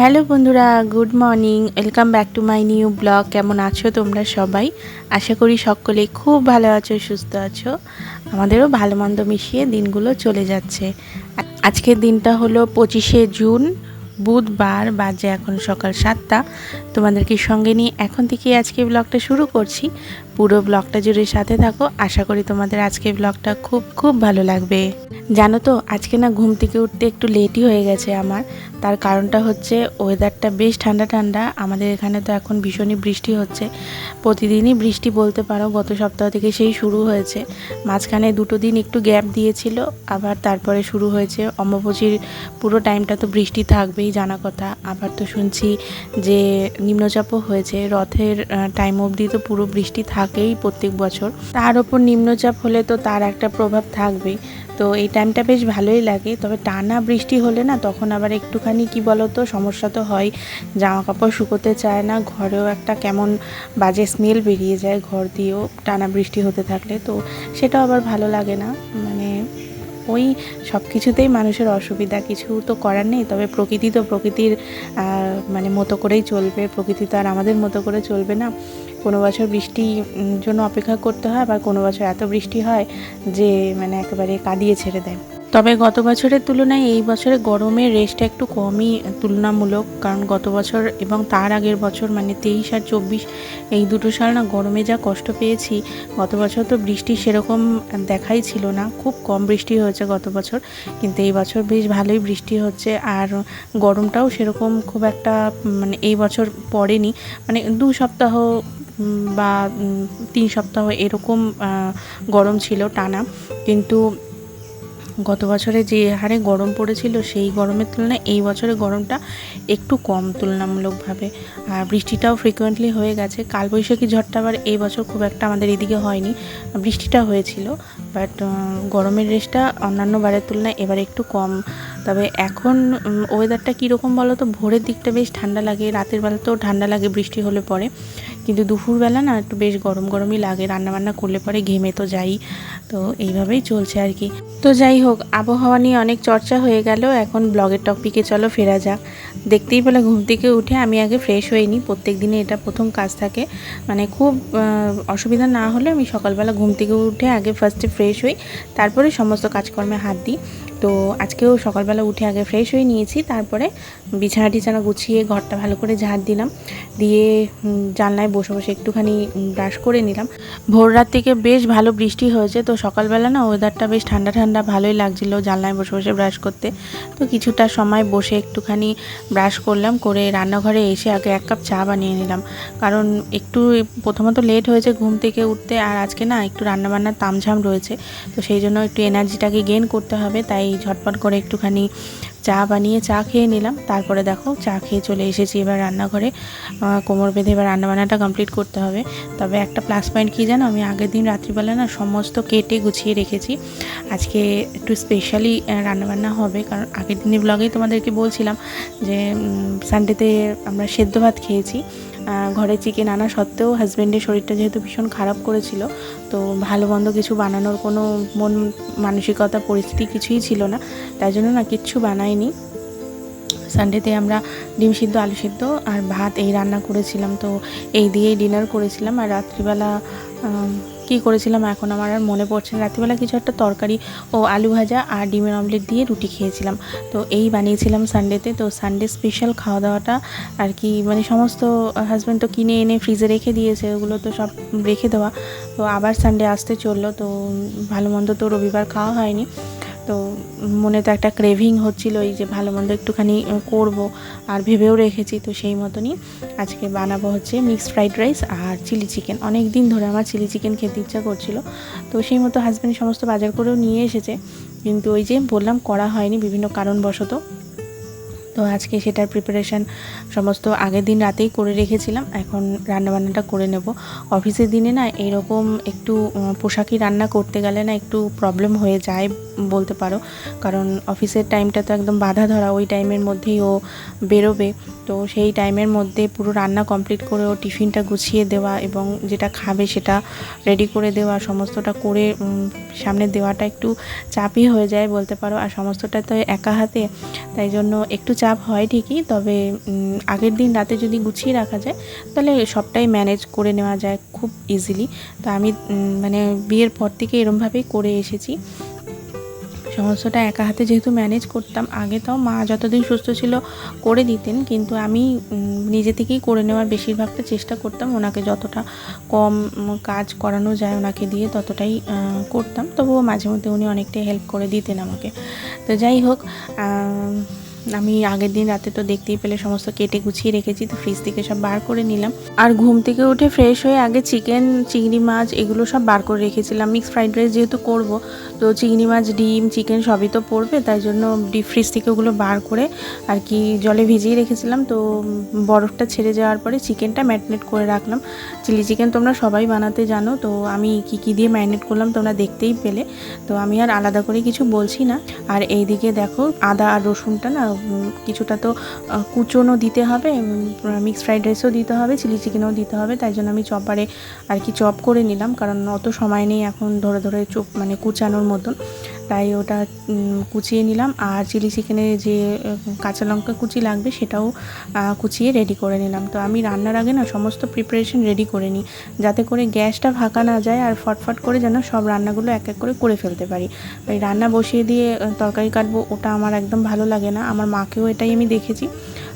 Hello বন্ধুরা, good morning. Welcome back to my new blog কেমন আছো তোমরা সবাই? আশা করি সকলে খুব ভালো আছো, সুস্থ আছো। আমাদেরও ভালো মন্দ মিশিয়ে দিনগুলো চলে যাচ্ছে। আজকের দিনটা হলো পঁচিশে জুন, বুধবার বাজে এখন সকাল সাতটা। তোমাদেরকে সঙ্গে নিয়ে এখন থেকে আজকে ব্লগটা শুরু করছি? পুরো ব্লগটা জুড়ে সাথে থাকো। আশা করি তোমাদের আজকে ব্লগটা খুব খুব ভালো লাগবে। জানো তো, আজকে না ঘুম থেকে উঠতে একটু লেটই হয়ে গেছে আমার। তার কারণটা হচ্ছে ওয়েদারটা বেশ ঠান্ডা ঠান্ডা। আমাদের এখানে তো এখন ভীষণই বৃষ্টি হচ্ছে। প্রতিদিনই বৃষ্টি বলতে পারো, গত সপ্তাহ থেকে সেই শুরু হয়েছে। মাঝখানে দুটো দিন একটু গ্যাপ দিয়েছিল, আবার তারপরে শুরু হয়েছে। অম্বুবাচীর পুরো টাইমটা তো বৃষ্টি থাকবেই, জানা কথা। আবার তো শুনছি যে নিম্নচাপও হয়েছে। রথের টাইম অবধি তো পুরো বৃষ্টি থাকেই প্রত্যেক বছর। তার ওপর নিম্নচাপ হলে তো তার একটা প্রভাব থাকবেই। তো এই টাইমটা বেশ ভালোই লাগে। তবে টানা বৃষ্টি হলে না তখন আবার একটুখানি কি বলতো, সমস্যা তো হয়। জামা কাপড় শুকোতে চায় না, ঘরেও একটা কেমন বাজে স্মেল বেরিয়ে যায় ঘর দিয়েও টানা বৃষ্টি হতে থাকলে। তো সেটাও আবার ভালো লাগে না। মানে ওই সব কিছুতেই মানুষের অসুবিধা। কিছু তো করার নেই, তবে প্রকৃতি তো প্রকৃতির মানে মতো করেই চলবে। প্রকৃতি তো আর আমাদের মতো করে চলবে না। কোনো বছর বৃষ্টি জন্য অপেক্ষা করতে হয়, আবার কোনো বছর এত বৃষ্টি হয় যে মানে একেবারে কাঁদিয়ে ছেড়ে দেয়। তবে গত বছরের তুলনায় এই বছরে গরমের রেসটা একটু কমই তুলনামূলক, কারণ গত বছর এবং তার আগের বছর মানে তেইশ আর চব্বিশ, এই দুটো সাল না গরমে যা কষ্ট পেয়েছি, গত বছর তো বৃষ্টি সেরকম দেখাই ছিল না। খুব কম বৃষ্টি হয়েছে গত বছর, কিন্তু এই বছর বেশ ভালোই বৃষ্টি হচ্ছে, আর গরমটাও সেরকম খুব একটা মানে এই বছর পড়েনি। মানে দু সপ্তাহ বা তিন সপ্তাহ এরকম গরম ছিল টানা, কিন্তু গত বছরে যে হারে গরম পড়েছিল, সেই গরমের তুলনায় এই বছরে গরমটা একটু কম তুলনামূলকভাবে। আর বৃষ্টিটাও ফ্রিকোয়েন্টলি হয়ে গেছে। কালবৈশাখী ঝড়টা আবার এই বছর খুব একটা আমাদের এদিকে হয়নি। বৃষ্টিটা হয়েছিল বাট গরমের রেসটা অন্যান্য বারের তুলনায় এবার একটু কম। তবে এখন ওয়েদারটা কীরকম বলো তো ভোরের দিকটা বেশ ঠান্ডা লাগে, রাতের বেলা তো ঠান্ডা লাগে, বৃষ্টি হলে পরে। কিন্তু দুপুরবেলা না একটু বেশ গরম গরমই লাগে, রান্নাবান্না করলে পরে ঘেমে তো যাই, তো এইভাবেই চলছে আর কি। তো যাই হোক, আবহাওয়া নিয়ে অনেক চর্চা হয়ে গেল, এখন ব্লগের টপিকে চলো ফেরা যাক। দেখতেই পেলে ঘুম থেকে উঠে আমি আগে ফ্রেশ হয়ে নিই, প্রত্যেক দিনে এটা প্রথম কাজ থাকে। মানে খুব অসুবিধা না হলে আমি সকালবেলা ঘুম থেকে উঠে আগে ফার্স্টে ফ্রেশ হই, তারপরে সমস্ত কাজকর্মে হাত দিই। তো আজকেও সকালবেলা উঠে আগে ফ্রেশ হয়ে নিয়েছি, তারপরে বিছানা টিছানা গুছিয়ে ঘরটা ভালো করে ঝাড় দিলাম। দিয়ে জানলায় বসে বসে একটুখানি ব্রাশ করে নিলাম। ভোর রাত থেকে বেশ ভালো বৃষ্টি হয়েছে, তো সকালবেলা না ওয়েদারটা বেশ ঠান্ডা ঠান্ডা ভালোই লাগছিল জানলায় বসে বসে ব্রাশ করতে। তো কিছুটা সময় বসে একটুখানি ব্রাশ করলাম, করে রান্নাঘরে এসে আগে এক কাপ চা বানিয়ে নিলাম। কারণ একটু প্রথমত লেট হয়েছে ঘুম থেকে উঠতে, আর আজকে না একটু রান্নাবান্নার তামঝাম রয়েছে। তো সেই জন্য একটু এনার্জিটাকে গেন করতে হবে, তাই ঝটপট করে একটুখানি চা বানিয়ে চা খেয়ে নিলাম। তারপরে দেখো চা খেয়ে চলে এসেছি এবার রান্নাঘরে। কোমর বেঁধে এবার রান্নাবান্নাটা কমপ্লিট করতে হবে। তবে একটা প্লাস পয়েন্ট কী জানো? আমি আগের দিন রাত্রিবেলা না সমস্ত কেটে গুছিয়ে রেখেছি। আজকে একটু স্পেশালি রান্নাবান্না হবে। কারণ আগের দিনের ব্লগেই তোমাদেরকে বলছিলাম যে সানডেতে আমরা সেদ্ধ ভাত খেয়েছি। ঘরে চিকেন আনা সত্ত্বেও হাজব্যান্ডের শরীরটা যেহেতু ভীষণ খারাপ করেছিল তো ভালো মন্দ কিছু বানানোর কোনো মন মানসিকতা, পরিস্থিতি কিছুই ছিল না। তাই জন্য না কিচ্ছু বানাইনি। সানডেতে আমরা ডিম সিদ্ধ, আলু সিদ্ধ আর ভাত এই রান্না করেছিলাম। তো এই দিয়েই ডিনার করেছিলাম। আর রাত্রিবেলা কী করেছিলাম, এখন আমার আর মনে পড়ছে না। রাত্রিবেলা কিছু একটা তরকারি ও আলু ভাজা আর ডিমের অমলেট দিয়ে রুটি খেয়েছিলাম। তো এই বানিয়েছিলাম সানডেতে তো। সানডে স্পেশাল খাওয়া দাওয়াটা আর কি মানে সমস্ত হাজব্যান্ড তো কিনে এনে ফ্রিজে রেখে দিয়েছে, ওগুলো তো সব রেখে দেওয়া। তো আবার সানডে আসতে চলল, তো ভালো মন্দ তো রবিবার খাওয়া হয়নি। তো মনে তো একটা ক্রেভিং হচ্ছিল এই যে ভালো মন্দ একটুখানি করব আর ভেবেও রেখেছি। তো সেই মতনই আজকে বানাবো হচ্ছে মিক্সড ফ্রাইড রাইস আর চিলি চিকেন অনেক দিন ধরে আমার চিলি চিকেন খেতে ইচ্ছা করছিল। তো সেই মতো হাজব্যান্ড সমস্ত বাজার করেও নিয়ে এসেছে। কিন্তু ওই যে বললাম করা হয়নি বিভিন্ন কারণবশত। তো আজকে সেটার প্রিপারেশান সমস্ত আগের দিন রাতেই করে রেখেছিলাম। এখন রান্নাবান্নাটা করে নেব। অফিসের দিনে না এরকম একটু পোশাকি রান্না করতে গেলে না একটু প্রবলেম হয়ে যায় বলতে পারো। কারণ অফিসের টাইমটা তো একদম বাধা ধরা, ওই টাইমের মধ্যেই ও বেরোবে। তো সেই টাইমের মধ্যে পুরো রান্না কমপ্লিট করে ও টিফিনটা গুছিয়ে দেওয়া এবং যেটা খাবে সেটা রেডি করে দেওয়া, সমস্তটা করে সামনে দেওয়াটা একটু চাপই হয়ে যায় বলতে পারো। আর সমস্তটা তো একা হাতে, তাই জন্য একটু চাপ চাপ হয় ঠিকই, তবে আগের দিন রাতে যদি গুছিয়ে রাখা যায়, তাহলে সবটাই ম্যানেজ করে নেওয়া যায় খুব ইজিলি তো আমি মানে বিয়ের পর থেকে এরমভাবেই করে এসেছি। সমস্তটা একা হাতে যেহেতু ম্যানেজ করতাম, আগে তাও মা যতদিন সুস্থ ছিল করে দিতেন, কিন্তু আমি নিজে থেকেই করে নেওয়ার বেশিরভাগটা চেষ্টা করতাম, ওনাকে যতটা কম কাজ করানো যায় ওনাকে দিয়ে ততটাই করতাম। তবুও মাঝে মধ্যে উনি অনেকটাই হেল্প করে দিতেন আমাকে। তো যাই হোক আম, আগের দিন রাতে তো দেখতেই পেলে সমস্ত কেটে গুছিয়ে রেখেছি তো ফ্রিজ থেকে সব বার করে নিলাম। আর ঘুম থেকে উঠে ফ্রেশ হয়ে আগে চিকেন চিংড়ি মাছ এগুলো সব বার করে রেখেছিলাম। মিক্স ফ্রাইড রাইস যেহেতু করব তো চিংড়ি মাছ ডিম চিকেন সবই তো পড়বে তাই জন্য ডিপ ফ্রিজ থেকে ওগুলো বার করে আর কি জলে ভিজিয়ে রেখেছিলাম। তো বরফটা ছেড়ে যাওয়ার পরে চিকেনটা ম্যারিনেট করে রাখলাম। চিলি চিকেন তোমরা সবাই বানাতে জানো তো আমি কি কি দিয়ে ম্যারিনেট করলাম তোমরা দেখতেই পেলে। তো আমি আর আলাদা করে কিছু বলছি না। আর এইদিকে দেখো আদা আর রসুনটা না কিছুটা তো কুচনও কুচোনো দিতে হবে মিক্সড ফ্রাইড রাইসও দিতে হবে চিলি চিকেনও দিতে হবে, তাই জন্য আমি চপারে আর কি চপ করে নিলাম, কারণ অত সময় নেই এখন ধরে ধরে চোপ মানে কুচানোর মতন। তাই ওটা কুচিয়ে নিলাম। আর চিলি চিকেনে যে কাঁচা লঙ্কা কুচি লাগবে সেটাও কুচিয়ে রেডি করে নিলাম। তো আমি রান্নার আগে না সমস্ত প্রিপারেশন রেডি করে নিই, যাতে করে গ্যাসটা ফাঁকা না যায় আর ফটফট করে যেন সব রান্নাগুলো এক এক করে করে ফেলতে পারি। ওই রান্না বসিয়ে দিয়ে তরকারি কাটবো ওটা আমার একদম ভালো লাগে না। আমার মাকেও এটাই আমি দেখেছি।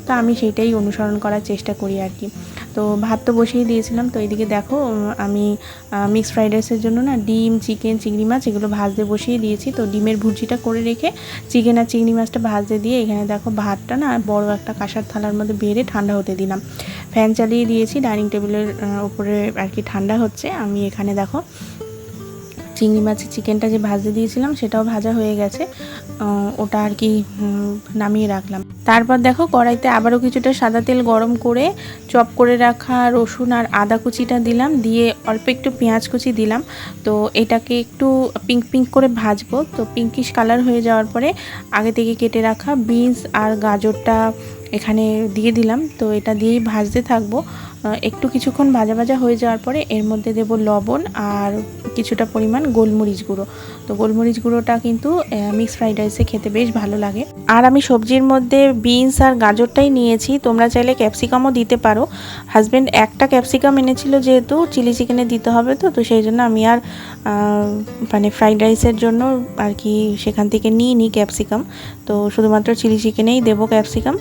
তো আমি সেইটাই অনুসরণ করার চেষ্টা করি আর কি। তো ভাত তো বসিয়ে দিয়েছিলাম। তো এইদিকে দেখো আমি মিক্স ফ্রাইড রাইসের জন্য না ডিম চিকেন চিংড়ি মাছ এগুলো ভাজতে বসিয়ে দিয়েছি। তো ডিমের ভুজিটা করে রেখে চিকেন আর চিংড়ি মাছটা ভাজতে দিয়ে এখানে দেখো ভাতটা না বড় একটা কাঁসার থালার মধ্যে বেড়ে ঠান্ডা হতে দিলাম। ফ্যান চালিয়ে দিয়েছি ডাইনিং টেবিলের উপরে আর কি ঠান্ডা হচ্ছে। আমি এখানে দেখো চিংড়ি মাছের চিকেনটা যে ভাজতে দিয়েছিলাম, সেটাও ভাজা হয়ে গেছে। ওটা আর কি নামিয়ে রাখলাম। তারপর দেখো কড়াইতে আবারও কিছুটা সাদা তেল গরম করে চপ করে রাখা রসুন আর আদা কুচিটা দিলাম, দিয়ে অল্প একটু পেঁয়াজ কুচি দিলাম। তো এটাকে একটু পিঙ্ক পিঙ্ক করে ভাজবো। তো পিঙ্কিশ কালার হয়ে যাওয়ার পরে আগে থেকে কেটে রাখা বিনস আর গাজরটা এখানে দিয়ে দিলাম। তো এটা দিয়েই ভাজতে থাকব। একটু কিছুক্ষণ ভাজা ভাজা হয়ে যাওয়ার পরে এর মধ্যে দেব লবণ আর কিছুটা পরিমাণ গোলমরিচ গুঁড়ো। তো গোলমরিচ গুঁড়োটা কিন্তু মিক্স ফ্রাইড রাইসে খেতে বেশ ভালো লাগে। আর আমি সবজির মধ্যে বিনস আর গাজরটাই নিয়েছি। তোমরা চাইলে ক্যাপসিকামও দিতে পারো। হাজব্যান্ড একটা ক্যাপসিকাম এনেছিল যেহেতু চিলি চিকেনে দিতে হবে তো তো সেই জন্য আমি আর মানে ফ্রাইড রাইসের জন্য আর কি সেখান থেকে নিই নি ক্যাপসিকাম তো শুধুমাত্র চিলি চিকেনেই দেবো ক্যাপসিকাম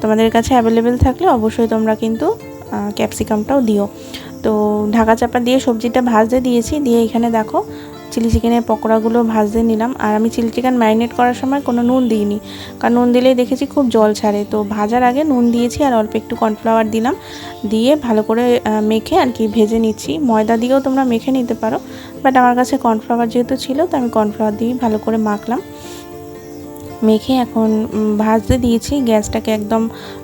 তোমাদের কাছে অ্যাভেলেবেল থাকলে অবশ্যই তোমরা কিন্তু ক্যাপসিকামটাও দিও। তো ঢাকা চাপা দিয়ে সবজিটা ভাজতে দিয়েছি, দিয়ে এখানে দেখো চিলি চিকেনের পকোড়াগুলো ভাজতে নিলাম। আর আমি চিলি চিকেন ম্যারিনেট করার সময় কোনো নুন দিইনি, কারণ নুন দিলেই দেখেছি খুব জল ছাড়ে। তো ভাজার আগে নুন দিয়েছি আর অল্প একটু কর্নফ্লাওয়ার দিলাম, দিয়ে ভালো করে মেখে আর কি ভেজে নিচ্ছি। ময়দা দিয়েও তোমরা মেখে নিতে পারো বাট আমার কাছে কর্নফ্লাওয়ার যেহেতু ছিল, তো আমি কর্নফ্লাওয়ার দিয়েই ভালো করে মাখলাম। মেখে এখন ভাজতে দিয়েছি। গ্যাসটাকে একদম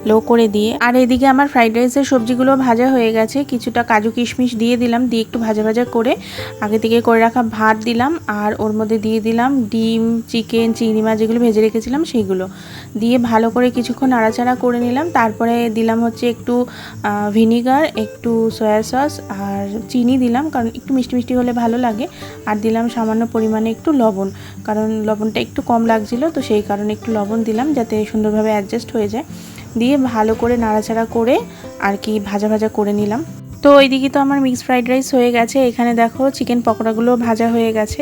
লো করে দিয়ে। আর এদিকে আমার ফ্রাইড রাইসের সবজিগুলো ভাজা হয়ে গেছে। কিছুটা কাজু কিশমিশ দিয়ে দিলাম, দিয়ে একটু ভাজা ভাজা করে আগে থেকে করে রাখা ভাত দিলাম আর ওর মধ্যে দিয়ে দিলাম ডিম, চিকেন, চিংড়ি মাছ যেগুলো ভেজে রেখেছিলাম সেইগুলো দিয়ে ভালো করে কিছুক্ষণ নাড়াচাড়া করে নিলাম। তারপরে দিলাম হচ্ছে একটু ভিনিগার, একটু সয়া সস আর চিনি দিলাম কারণ একটু মিষ্টি মিষ্টি হলে ভালো লাগে। আর দিলাম সামান্য পরিমাণে একটু লবণ কারণ লবণটা একটু কম লাগছিল তো সেই কারণে একটু লবণ দিলাম যাতে সুন্দরভাবে অ্যাডজাস্ট হয়ে যায়। দিয়ে ভালো করে নাড়াচাড়া করে আর কি ভাজা ভাজা করে নিলাম। তো ওইদিকে তো আমার মিক্স ফ্রাইড রাইস হয়ে গেছে। এখানে দেখো চিকেন পকোড়াগুলো ভাজা হয়ে গেছে।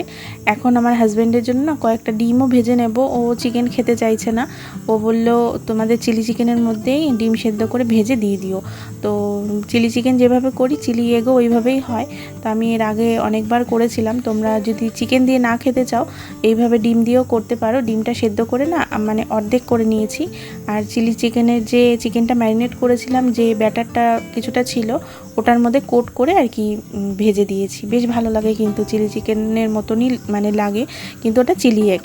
এখন আমার হাজব্যান্ডের জন্য না কয়েকটা ডিমও ভেজে নেব। ও চিকেন খেতে চাইছে না। ও বলল, তোমাদের চিলি চিকেনের মধ্যেই ডিম সেদ্ধ করে ভেজে দিয়ে দিও। তো চিলি চিকেন যেভাবে করি চিলি এগো ওইভাবেই হয়। তো আমি এর আগে অনেকবার করেছিলাম। তোমরা যদি চিকেন দিয়ে না খেতে চাও, এইভাবে ডিম দিয়েও করতে পারো। ডিমটা সেদ্ধ করে না মানে অর্ধেক করে নিয়েছি। আর চিলি চিকেনের যে চিকেনটা ম্যারিনেট করেছিলাম, যে ব্যাটারটা কিছুটা ছিল ওটার মধ্যে কোট করে আর কি ভেজে দিয়েছি। বেশ ভালো লাগে কিন্তু, চিলি চিকেনের মতনই মানে লাগে, কিন্তু ওটা চিলি এগ।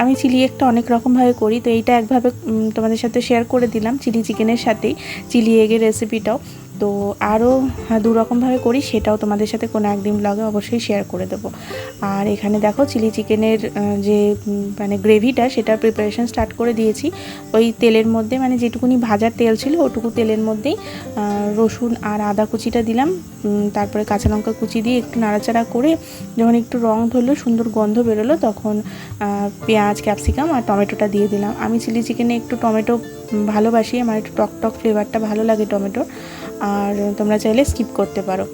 আমি চিলি এগটা অনেক রকমভাবে করি, তো এইটা একভাবে তোমাদের সাথে শেয়ার করে দিলাম, চিলি চিকেনের সাথেই, চিলি এগের রেসিপিটাও তো আরও দু রকমভাবে করি, সেটাও তোমাদের সাথে কোনো একদিন ব্লগে অবশ্যই শেয়ার করে দেবো। আর এখানে দেখো চিলি চিকেনের যে মানে গ্রেভিটা সেটার প্রিপারেশন স্টার্ট করে দিয়েছি। ওই তেলের মধ্যে মানে যেটুকুনি ভাজার তেল ছিল, ওটুকু তেলের মধ্যেই রসুন আর আদা কুচিটা দিলাম। তারপরে কাঁচা লঙ্কা কুচি দিয়ে একটু নাড়াচাড়া করে, যখন একটু রং ধরলো, সুন্দর গন্ধ বেরোলো, তখন পেঁয়াজ ক্যাপসিকাম আর টমেটোটা দিয়ে দিলাম। আমি চিলি চিকেনে একটু টমেটো ভালোবাসি, আমার একটু টক টক ফ্লেভারটা ভালো লাগে টমেটোর। আর তোমরা চাইলে স্কিপ করতে পারো।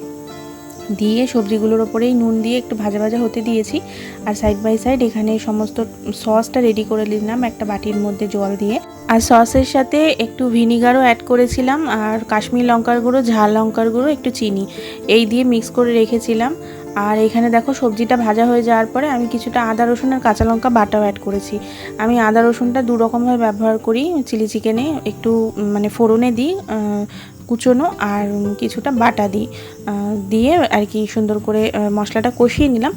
দিয়ে সবজিগুলোর ওপরেই নুন দিয়ে একটু ভাজা ভাজা হতে দিয়েছি। আর সাইড বাই সাইড এখানে সমস্ত সসটা রেডি করে নিলাম একটা বাটির মধ্যে জল দিয়ে। আর সসের সাথে একটু ভিনিগারও অ্যাড করেছিলাম। আর কাশ্মীর লঙ্কার গুঁড়ো, ঝাল লঙ্কার গুঁড়ো, একটু চিনি। এই দিয়ে মিক্স করে রেখেছিলাম। আর এখানে দেখো সবজিটা ভাজা হয়ে যাওয়ার পরে আমি কিছুটা আদা রসুন আর কাঁচা লঙ্কা বাটাও অ্যাড করেছি। আমি আদা রসুনটা দু রকমভাবে ব্যবহার করি চিলি চিকেনে একটু মানে ফোড়নে দিই কুচোনো আর কিছুটা বাটা দিই। দিয়ে আর কি সুন্দর করে মশলাটা কষিয়ে নিলাম।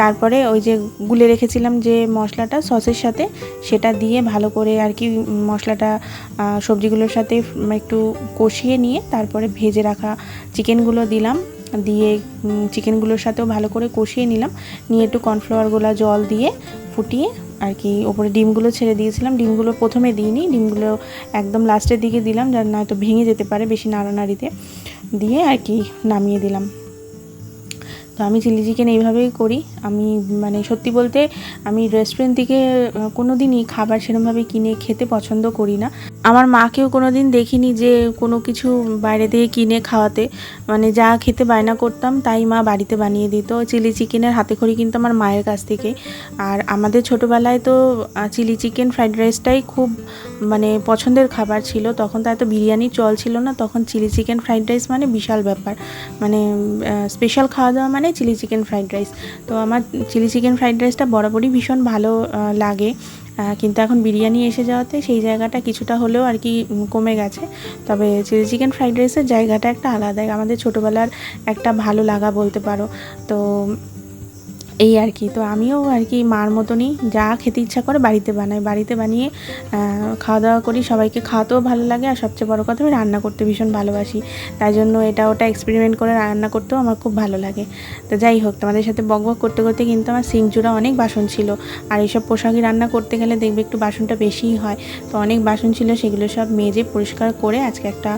তারপরে ওই যে গুলে রেখেছিলাম যে মশলাটা সসের সাথে, সেটা দিয়ে ভালো করে আর কি মশলাটা সবজিগুলোর সাথে একটু কষিয়ে নিয়ে তারপরে ভেজে রাখা চিকেনগুলো দিলাম। দিয়ে চিকেনগুলোর সাথেও ভালো করে কষিয়ে নিলাম। নিয়ে একটু কর্নফ্লাওয়ারগুলো জল দিয়ে ফুটিয়ে আর কি ওপরে ডিমগুলো ছেড়ে দিয়েছিলাম। ডিমগুলো প্রথমে দিইনি, ডিমগুলো একদম লাস্টের দিকে দিলাম যার নয়তো ভেঙে যেতে পারে বেশি নাড়ানাড়িতে। দিয়ে আর কি নামিয়ে দিলাম। তো আমি চিলি চিকেন এইভাবেই করি। আমি মানে সত্যি বলতে আমি রেস্টুরেন্ট থেকে কোনো দিনই খাবার সেরকমভাবে কিনে খেতে পছন্দ করি না। আমার মাকেও কোনো দিন দেখিনি যে কোনো কিছু বাইরে থেকে কিনে খাওয়াতে। মানে যা খেতে বায়না করতাম তাই মা বাড়িতে বানিয়ে দিত। চিলি চিকেনের হাতে খড়ি কিন্তু আমার মায়ের কাছ থেকে। আর আমাদের ছোটোবেলায় তো চিলি চিকেন ফ্রাইড রাইসটাই খুব মানে পছন্দের খাবার ছিল। তখন তো এত বিরিয়ানি চল ছিল না। তখন চিলি চিকেন ফ্রাইড রাইস মানে বিশাল ব্যাপার। মানে স্পেশাল খাওয়া দাওয়া মানে চিলি চিকেন ফ্রাইড রাইস। তো আমার চিলি চিকেন ফ্রাইড রাইসটা বরাবরই ভীষণ ভালো লাগে। কিন্তু এখন বিরিয়ানি এসে যাওয়াতে সেই জায়গাটা কিছুটা হলেও আর কি কমে গেছে। তবে চিলি চিকেন ফ্রাইড রাইসের জায়গাটা একটা আলাদা। আমাদের ছোটোবেলার একটা ভালো লাগা বলতে পারো। তো এই আর কি। তো আমিও আর কি মার মতনই যা খেতে ইচ্ছা করে বাড়িতে বানাই। বাড়িতে বানিয়ে খাওয়া দাওয়া করি। সবাইকে খাওয়াতেও ভালো লাগে। আর সবচেয়ে বড় কথা আমি রান্না করতে ভীষণ ভালোবাসি। তাই জন্য এটা ওটা এক্সপেরিমেন্ট করে রান্না করতেও আমার খুব ভালো লাগে। তো যাই হোক, তোমাদের সাথে বক বক করতে করতে কিন্তু আমার সিংচুরা অনেক বাসন ছিল। আর এইসব পোশাকই রান্না করতে গেলে দেখবে একটু বাসনটা বেশিই হয়। তো অনেক বাসন ছিল, সেগুলো সব মেজে পরিষ্কার করে আজকে একটা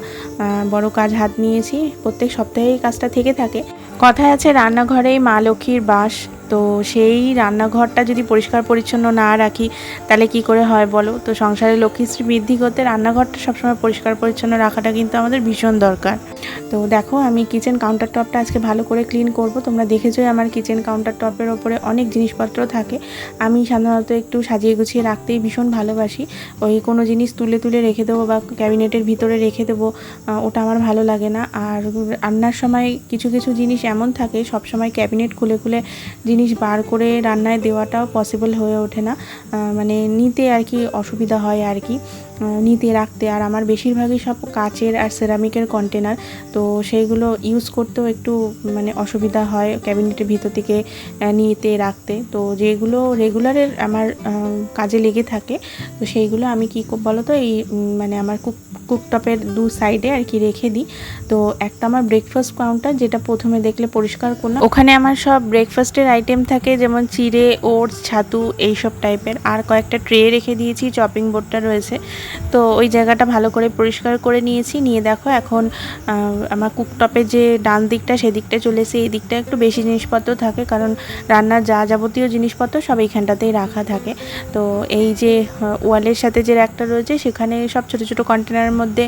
বড় কাজ হাত নিয়েছি। প্রত্যেক সপ্তাহে এই কাজটা থেকে থাকে। কথায় আছে, রান্নাঘরেই মা লক্ষ্মীর বাস। তো সেই রান্নাঘরটা যদি পরিষ্কার পরিচ্ছন্ন না রাখি, তাহলে কি করে হয় বলো? তো সংসারে লক্ষ্মীশ্রী বৃদ্ধি করতে রান্নাঘরটা সবসময় পরিষ্কার পরিচ্ছন্ন রাখাটা কিন্তু আমাদের ভীষণ দরকার। তো দেখো আমি কিচেন কাউন্টার টপটা আজকে ভালো করে ক্লিন করব। তোমরা দেখেছোই আমার কিচেন কাউন্টার টপের ওপরে অনেক জিনিসপত্র থাকে। আমি সাধারণত একটু সাজিয়ে গুছিয়ে রাখতেই ভীষণ ভালোবাসি। ওই কোনো জিনিস তুলে তুলে রেখে দেবো বা ক্যাবিনেটের ভিতরে রেখে দেবো ওটা আমার ভালো লাগে না। আর রান্নার সময় কিছু কিছু জিনিস এমন থাকে সব সময় ক্যাবিনেট খুলে খুলে জিনিস বার করে রান্নায় দেওয়াটাও পসিবল হয়ে ওঠে না। মানে নিতে আর কি অসুবিধা হয় আর কি। নিতে রাখতে। আর আমার বেশিরভাগই সব কাচের আর সেরামিকের কন্টেনার তো সেইগুলো ইউজ করতেও একটু মানে অসুবিধা হয় ক্যাবিনেটের ভিতর থেকে নিতে রাখতে। তো যেগুলো রেগুলারের আমার কাজে লেগে থাকে, তো সেইগুলো আমি কী বলো তো এই মানে আমার কুক কুকটপের দু সাইডে আর কি রেখে দিই। তো একটা আমার ব্রেকফাস্ট কাউন্টার যেটা প্রথমে দেখলে পরিষ্কার করলাম। ওখানে আমার সব ব্রেকফাস্টের আইটেম থাকে, যেমন চিড়ে, ওটস, ছাতু, এইসব টাইপের আর কয়েকটা ট্রে রেখে দিয়েছি চপিং বোর্ডটা রয়েছে। তো ওই জায়গাটা ভালো করে পরিষ্কার করে নিয়েছি। নিয়ে দেখো এখন আমার কুকটপের যে ডান দিকটা, সেদিকটা চলে এসে এই দিকটা একটু বেশি জিনিসপত্র থাকে, কারণ রান্নার যা যাবতীয় জিনিসপত্র সব এইখানটাতেই রাখা থাকে। তো এই যে ওয়ালের সাথে যে র্যাকটা রয়েছে, সেখানে সব ছোটো ছোটো কন্টেনারের মধ্যে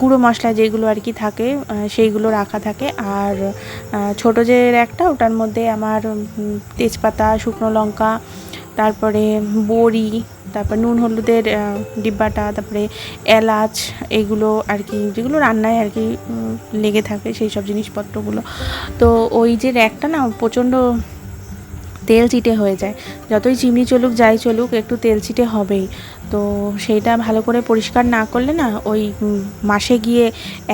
গুঁড়ো মশলা যেগুলো আর কি থাকে সেইগুলো রাখা থাকে। আর ছোটো যে র্যাকটা, ওটার মধ্যে আমার তেজপাতা, শুকনো লঙ্কা, তারপরে বড়ি তারপর নুন হলুদের ডিব্বাটা, তারপরে এলাচ, এগুলো আর কি, যেগুলো রান্নায় আর কি লেগে থাকে সেই সব জিনিসপত্রগুলো। তো ওই যে র্যাকটা না প্রচণ্ড তেল চিটে হয়ে যায়। যতই চিমনি চলুক, যাই চলুক, একটু তেল চিটে হবেই। তো সেইটা ভালো করে পরিষ্কার না করলে না ওই মাসে গিয়ে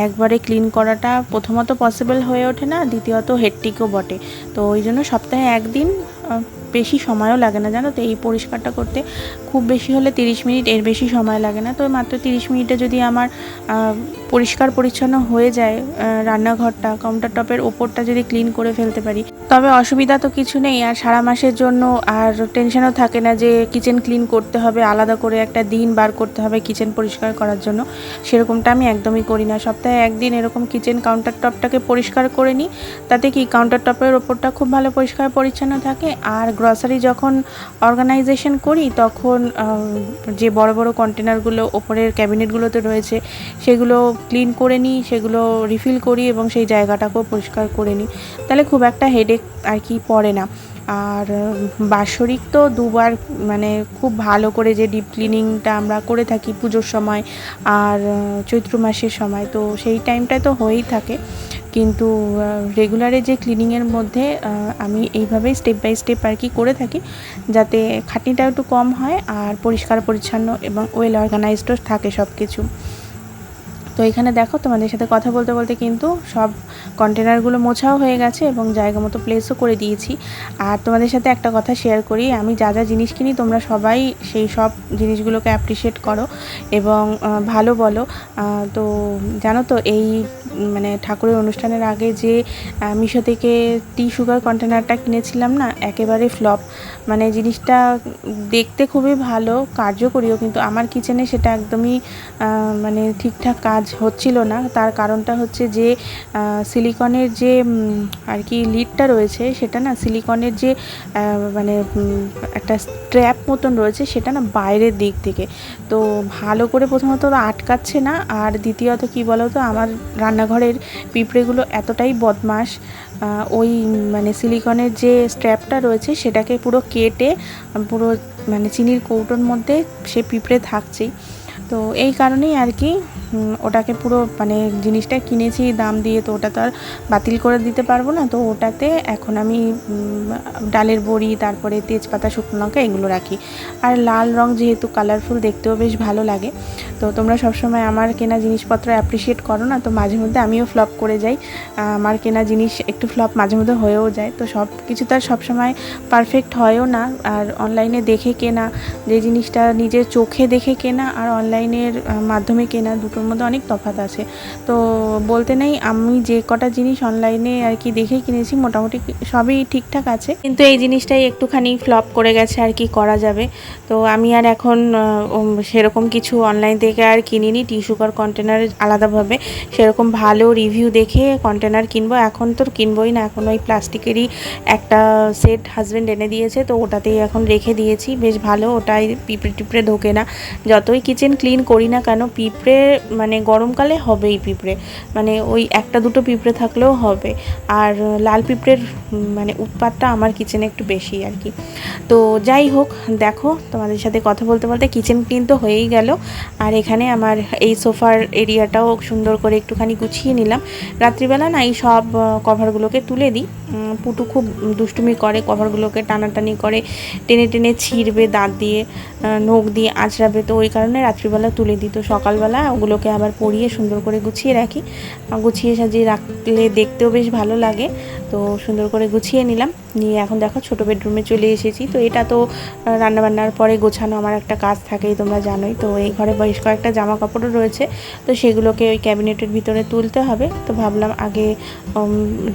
একবারে ক্লিন করাটা প্রথমত পসিবল হয়ে ওঠে না, দ্বিতীয়ত হেডটিকও বটে। তো ওই জন্য সপ্তাহে একদিন বেশি সময়ও লাগে না, জানো তো? এই পরিষ্কারটা করতে খুব বেশি হলে তিরিশ মিনিট এর বেশি সময় লাগে না। তো মাত্র তিরিশ মিনিটে যদি আমার পরিষ্কার পরিচ্ছন্ন হয়ে যায় রান্নাঘরটা কাউন্টার টপের ওপরটা যদি ক্লিন করে ফেলতে পারি। তবে অসুবিধা তো কিছু নেই, আর সারা মাসের জন্য আর টেনশনও থাকে না যে কিচেন ক্লিন করতে হবে, আলাদা করে একটা দিন বার করতে হবে কিচেন পরিষ্কার করার জন্য। সেরকমটা আমি একদমই করি না। সপ্তাহে একদিন এরকম কিচেন কাউন্টার টপটাকে পরিষ্কার করে নিই, তাতে কি কাউন্টার টপের ওপরটা খুব ভালো পরিষ্কার পরিচ্ছন্ন থাকে, আর গ্রসারি যখন অর্গানাইজেশন করি, তখন যে বড় বড় কন্টেনারগুলো ওপরের ক্যাবিনেটগুলোতে রয়েছে, সেগুলো ক্লিন করে নিই, সেগুলো রিফিল করি এবং সেই জায়গাটাকেও পরিষ্কার করে নিই। তাহলে খুব একটা হেডেক আর কি পড়ে না। আর বাৎসরিক তো দুবার মানে খুব ভালো করে যে ডিপ ক্লিনিংটা আমরা করে থাকি পুজোর সময়, আর, চৈত্র মাসের সময়, তো সেই টাইমটায় তো হয়েই থাকে। কিন্তু রেগুলারে যে ক্লিনিংয়ের মধ্যে আমি এইভাবেই স্টেপ বাই স্টেপ আর কি করে থাকি, যাতে খাটনিটা একটু কম হয় আর পরিষ্কার, পরিচ্ছন্ন এবং ওয়েল অর্গানাইজডও থাকে সব কিছু তো এখানে দেখো, তোমাদের সাথে কথা বলতে বলতে কিন্তু সব কন্টেনারগুলো মোছাও হয়ে গেছে এবং জায়গা মতো প্লেসও করে দিয়েছি। আর তোমাদের সাথে একটা কথা শেয়ার করি, আমি যা যা জিনিস কিনি তোমরা সবাই সেই সব জিনিসগুলোকে অ্যাপ্রিসিয়েট করো এবং ভালো বলো। তো জানো তো, এই মানে ঠাকুরের অনুষ্ঠানের আগে যে মিশো থেকে টি সুগার কন্টেনারটা কিনেছিলাম না, একেবারে ফ্লপ। মানে জিনিসটা দেখতে খুবই ভালো, কার্যকরীও, কিন্তু আমার কিচেনে সেটা একদমই মানে ঠিকঠাক কাজ হচ্ছিল না। তার কারণটা হচ্ছে যে সিলিকনের যে আর কি লিডটা রয়েছে, সেটা না সিলিকনের যে মানে একটা স্ট্র্যাপ মতন রয়েছে, সেটা না বাইরের দিক থেকে। তো ভালো করে প্রথমত আটকাচ্ছে না, আর দ্বিতীয়ত কি বলো তো আমার রান্নাঘরের পিঁপড়েগুলো এতটাই বদমাস ওই মানে সিলিকনের যে স্ট্র্যাপটা রয়েছে সেটাকে পুরো কেটে, পুরো মানে চিনির কৌটোর মধ্যে সে পিঁপড়ে থাকছেই। তো এই কারণেই আর কি ওটাকে পুরো মানে জিনিসটা কিনেছি, দাম দিয়ে তো ওটা তো আর বাতিল করে দিতে পারব না। তো ওটাতে এখন আমি ডালের বড়ি, তারপরে তেজপাতা, শুকনো লঙ্কা এগুলো রাখি। আর লাল রং যেহেতু কালারফুল দেখতেও বেশ ভালো লাগে। তো তোমরা সবসময় আমার কেনা জিনিসপত্র অ্যাপ্রিসিয়েট করো না, তো মাঝে মধ্যে আমিও ফ্লপ করে যাই। আমার কেনা জিনিস একটু ফ্লপ মাঝে মধ্যে হয়েও যায়। তো সব কিছু তো আর সবসময় পারফেক্ট হয়ও না। আর অনলাইনে দেখে কেনা, যে জিনিসটা নিজের চোখে দেখে কেনা, আর অনলাইনের মাধ্যমে কেনা দুটোর মধ্যে অনেক তফাৎ আছে। তো বলতে নেই, আমি যে কটা জিনিস অনলাইনে আর কি দেখে কিনেছি, মোটামুটি সবই ঠিকঠাক আছে। কিন্তু এই জিনিসটাই একটুখানি ফ্লপ করে গেছে আর কি করা যাবে। তো আমি আর এখন সেরকম কিছু অনলাইন থেকে আর কিনিনি টিস্যু কর কন্টেনার আলাদাভাবে। সেরকম ভালো রিভিউ দেখে কন্টেনার কিনবো। এখন তো কিনবোই না, এখন ওই প্লাস্টিকেরই একটা সেট হাজব্যান্ড এনে দিয়েছে, তো ওটাতেই এখন রেখে দিয়েছি। বেশ ভালো, ওটাই পিঁপড়ে টিপড়ে ঢোকে না। যতই কিচেন ক্লিন করি না কেন, পিঁপড়ে মানে গরমকালে হবেই পিঁপড়ে। মানে ওই একটা দুটো পিঁপড়ে থাকলেও হবে। আর লাল পিঁপড়ের মানে উৎপাতটা আমার কিচেনে একটু বেশি আর কি। তো যাই হোক, দেখো তোমাদের সাথে কথা বলতে বলতে কিচেন ক্লিন তো হয়েই গেল। আর এখানে আমার এই সোফার এরিয়াটাও সুন্দর করে একটুখানি গুছিয়ে নিলাম। রাত্রিবেলা না এই সব কভারগুলোকে তুলে দিই। পুটু খুব দুষ্টুমি করে কভারগুলোকে টানাটানি করে, টেনে টেনে ছিঁড়বে দাঁত দিয়ে নখ দিয়ে আঁচড়াবে। তো ওই কারণে রাত্রিবেলা তুলে দিই। তো সকালবেলা ওগুলোকে আবার পরিয়ে সুন্দর করে গুছিয়ে রাখি। গুছিয়ে সাজিয়ে রাখলে দেখতেও বেশ ভালো লাগে। তো সুন্দর করে গুছিয়ে নিলাম। নিয়ে এখন দেখো ছোটো বেডরুমে চলে এসেছি। তো এটা তো রান্নাবান্নার পরে গোছানো আমার একটা কাজ থাকেই, তোমরা জানোই। তো এই ঘরে বেশ কয়েকটা জামা কাপড়ও রয়েছে। তো সেগুলোকে ওই ক্যাবিনেটের ভিতরে তুলতে হবে। তো ভাবলাম আগে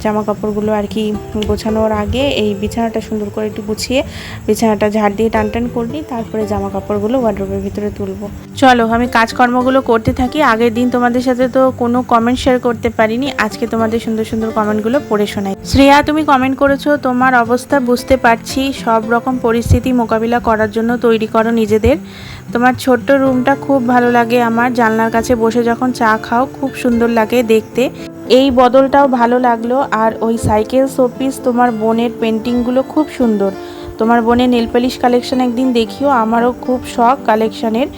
জামা কাপড়গুলো আর কি গোছানোর আগে এই বিছানাটা সুন্দর করে একটু গুছিয়ে বিছানাটা ঝাড় দিয়ে টান টান করবি তারপরে জামা কাপড়গুলো ওয়ার্ড্রোবের ভিতরে তুলবো। চলো, আমি কাজকর্মগুলো করতে থাকি। আগের দিন তোমাদের সাথে তো কোনো কমেন্ট শেয়ার করতে পারিনি। আজকে তোমাদের সুন্দর সুন্দর কমেন্টগুলো পড়ে শোনাই। শ্রেয়া, তুমি কমেন্ট করেছ তোমার অবস্থা বুঝতে পারছি, সব রকম পরিস্থিতি মোকাবিলা করার জন্য তৈরি করো নিজেদের। তোমার ছোট্ট রুমটা খুব ভালো লাগে আমার, জানলার কাছে বসে যখন চা খাও খুব সুন্দর লাগে দেখতে। এই বদলটাও ভালো লাগল, আর ওই সাইকেল শোপিস তোমার বোনের পেন্টিংগুলো খুব সুন্দর। তোমার বোনের নেল পালিশ কালেকশন একদিন দেখিও, আমারও খুব শখ কালেকশনের।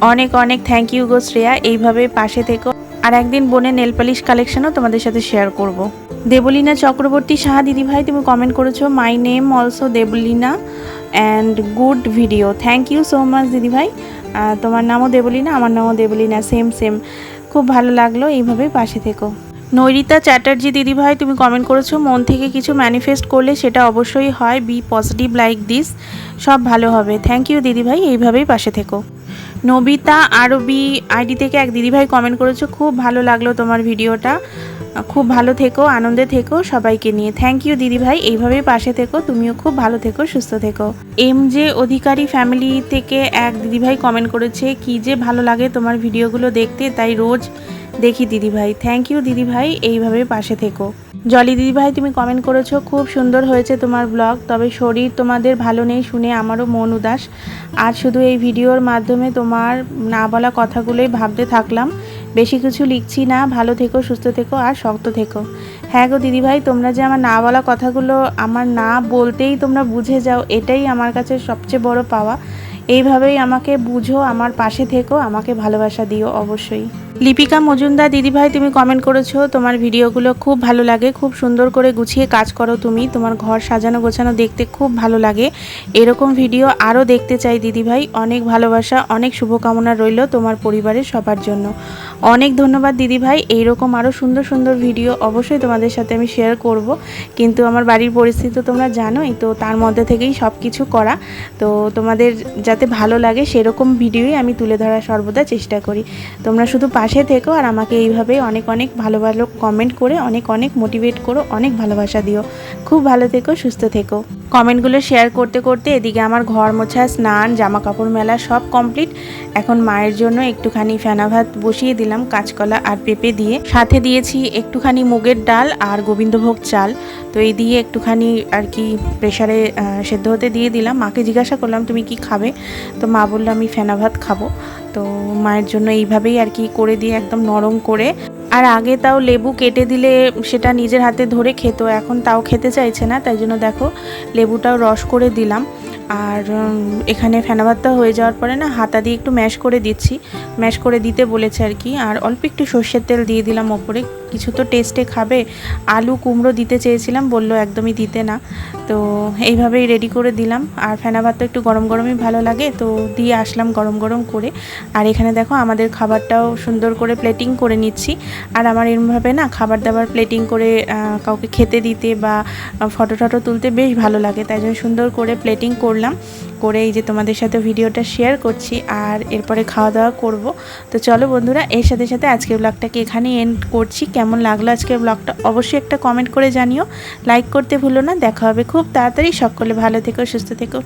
অনেক অনেক থ্যাংক ইউ গো শ্রেয়া, এইভাবে পাশে থেকো। আর একদিন বোনের নেল পালিশ কালেকশনও তোমাদের সাথে শেয়ার করব। দেবলীনা চক্রবর্তী সাহা দিদিভাই, তুমি কমেন্ট করেছ my name also Debleena and good video thank you so much দিদিভাই। তোমার নামও দেবলীনা, আমার নামও দেবলীনা সেম সেম খুব ভালো লাগল এইভাবেই পাশে থেকো। নৈরিতা চ্যাটার্জি দিদিভাই, তুমি কমেন্ট করেছ, মন থেকে কিছু ম্যানিফেস্ট করলে সেটা অবশ্যই হয় বি পজিটিভ লাইক দিস সব ভালো হবে। থ্যাংক ইউ দিদিভাই, এইভাবেই পাশে থেকো। নবিতা আরবি আইডি থেকে এক দিদিভাই কমেন্ট করেছ, খুব ভালো লাগল তোমার ভিডিওটা খুব ভালো থেকো, আনন্দে থেকো, সবাইকে নিয়ে। থ্যাংক ইউ দিদিভাই এইভাবেই পাশে থেকো। তুমিও খুব ভালো থেকো, সুস্থ থেকো। এম যে অধিকারী ফ্যামিলি থেকে এক দিদিভাই কমেন্ট করেছে, কি যে ভালো লাগে তোমার ভিডিওগুলো দেখতে, তাই রোজ দেখি দিদিভাই থ্যাংক ইউ দিদিভাই এইভাবে পাশে থেকো। জলি দিদিভাই তুমি কমেন্ট করেছ, খুব সুন্দর হয়েছে তোমার ব্লগ তবে শরীর তোমাদের ভালো নেই শুনে আমারও মন উদাস। আর শুধু এই ভিডিওর মাধ্যমে তোমার না বলা কথাগুলোই ভাবতে থাকলাম। বেশি কিছু লিখছি না, ভালো থেকো, সুস্থ থেকো আর শক্ত থেকো। হ্যাঁ গো দিদিভাই, তোমরা যে আমার না বলা কথাগুলো আমার না বলতেই তোমরা বুঝে যাও, এটাই আমার কাছে সবচেয়ে বড় পাওয়া। এইভাবেই আমাকে বুঝো, আমার পাশে থেকো, আমাকে ভালোবাসা দিও অবশ্যই। লিপিকা মজুমদার, দিদিভাই, তুমি কমেন্ট করেছ, তোমার ভিডিওগুলো খুব ভালো লাগে, খুব সুন্দর করে গুছিয়ে কাজ করো তুমি, তোমার ঘর সাজানো গোছানো দেখতে খুব ভালো লাগে। এরকম ভিডিও আরও দেখতে চাই দিদিভাই, অনেক ভালোবাসা, অনেক শুভকামনা রইল তোমার পরিবারের সবার জন্য। অনেক ধন্যবাদ দিদিভাই, এইরকম আরও সুন্দর সুন্দর ভিডিও অবশ্যই তোমাদের সাথে আমি শেয়ার করব। কিন্তু আমার বাড়ির পরিস্থিতি তোমরা জানোই, তো তার মধ্যে থেকেই সব কিছু করা। তো তোমাদের যাতে ভালো লাগে, সেরকম ভিডিওই আমি তুলে ধরার সর্বদা চেষ্টা করি। তোমরা শুধু পাশে থেকো আর আমাকে এইভাবেই অনেক অনেক ভালো ভালো কমেন্ট করে, অনেক অনেক মোটিভেট করো, অনেক ভালোবাসা দিও। খুব ভালো থেকো, সুস্থ থেকো। কমেন্টগুলো শেয়ার করতে করতে এদিকে আমার ঘর মোছা, স্নান জামা কাপড় মেলা সব কমপ্লিট এখন মায়ের জন্য একটুখানি ফেনা ভাত বসিয়ে দিলাম, কাঁচকলা আর পেঁপে দিয়ে। সাথে দিয়েছি একটুখানি মুগের ডাল আর গোবিন্দভোগ চাল। তো এই দিয়ে একটুখানি আর কি প্রেশারে সেদ্ধ হতে দিয়ে দিলাম। মাকে জিজ্ঞাসা করলাম, তুমি কি খাবে? তো মা বলল, আমি ফেনা ভাত খাব। তো মায়ের জন্য এইভাবেই আর কি করে দিয়ে একদম নরম করে আর আগে তাও লেবু কেটে দিলে সেটা নিজের হাতে ধরে খেত, এখন তাও খেতে চাইছে না, তাই জন্য দেখো লেবুটাও রস করে দিলাম। আর এখানে ফেনা ভাতটা হয়ে যাওয়ার পরে না হাতা দিয়ে একটু ম্যাশ করে দিচ্ছি। ম্যাশ করে দিতে বলেছে আর কি। আর অল্প একটু সর্ষের তেল দিয়ে দিলাম ওপরে। কিছু তো টেস্টে খাবে। আলু কুমড়ো দিতে চেয়েছিলাম, বলল একদমই দিতে না। তো এইভাবেই রেডি করে দিলাম। আর ফেনা ভাতটা একটু গরম গরমই ভালো লাগে, তো দিয়ে আসলাম গরম গরম করে। আর এখানে দেখো আমাদের খাবারটাও সুন্দর করে প্লেটিং করে নিচ্ছি। আর আমার এরমভাবে না খাবার দাবার প্লেটিং করে কাউকে খেতে দিতে বা ফটো টটো তুলতে বেশ ভালো লাগে। তাই জন্য সুন্দর করে প্লেটিং করলাম। করে এই যে তোমাদের সাথে ভিডিওটা শেয়ার করছি আর এরপরে খাওয়া দাওয়া করব। তো চলো বন্ধুরা, এর সাথে সাথে আজকের ব্লগটাকে এখানেই এন্ড করছি। কেমন লাগল আজকের ব্লগটা অবশ্যই একটা কমেন্ট করে জানিও। লাইক করতে ভুলো না। দেখা হবে খুব তাড়াতাড়ি। সকলে ভালো থেকো, সুস্থ থেকো।